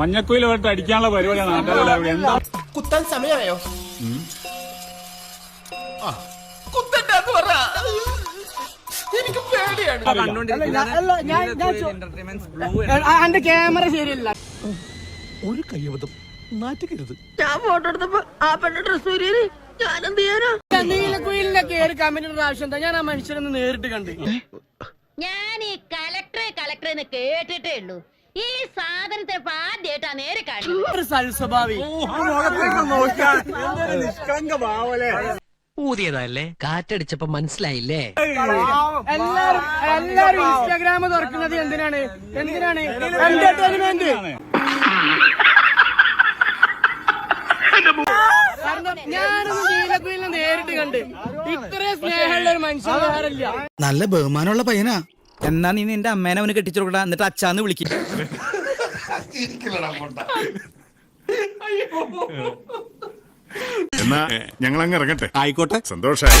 മഞ്ഞക്കുയിൽ പോയിട്ട് അടിക്കാനുള്ള പരിപാടിയാണ് നാട്ടുകാരെല്ലാവരും എന്താ? കുത്താൻ സമയമായോ? പറ. എനിക്ക് പേടിയാണ്. എന്റെ ക്യാമറ ശരിയല്ല. ഒരു കയ്യബദ്ധം. നാറ്റുകരുത് ഞാൻ ഫോട്ടോ എടുത്തപ്പോ ആ പെണ്ണ ഡ്രസ് ഞാനെന്ത് ചെയ്യാനാ? നീലക്കുയിലിന്റെ കേറി കമന്റിന്റെ ആവശ്യം എന്താ? ഞാൻ ആ മനുഷ്യനൊന്ന് നേരിട്ട് കണ്ടു. ഞാൻ ഈ കലക്ടറെ കലക്ടറെ കേട്ടിട്ടേ ഉള്ളൂ. ഈ സാധനത്തെ ആദ്യമായിട്ടാ നേരെ കാണുന്നത് ഊതിയതല്ലേ കാറ്റടിച്ചപ്പോ മനസ്സിലായില്ലേ എല്ലാരും എല്ലാരും ഇൻസ്റ്റാഗ്രാം തുറക്കുന്നത് എന്തിനാണ് എന്തിനാണ് എന്റർടൈൻമെന്റ് ഞാനൊന്ന് നീലക്കുയിലിനെ നേരിട്ട് കണ്ട് ഇത്രയും സ്നേഹമുള്ള ഒരു മനുഷ്യൻ നല്ല ബഹുമാനമുള്ള പയ്യനാ എന്നാ നീ നിന്റെ അമ്മേനെ അവന് കെട്ടിച്ചു കൊടുക്കടാ എന്നിട്ട് അച്ഛാന്ന് വിളിക്കും. എന്നാ ഞങ്ങൾ അങ്ങ് ഇറങ്ങട്ടെ. ആയിക്കോട്ടെ. സന്തോഷായി.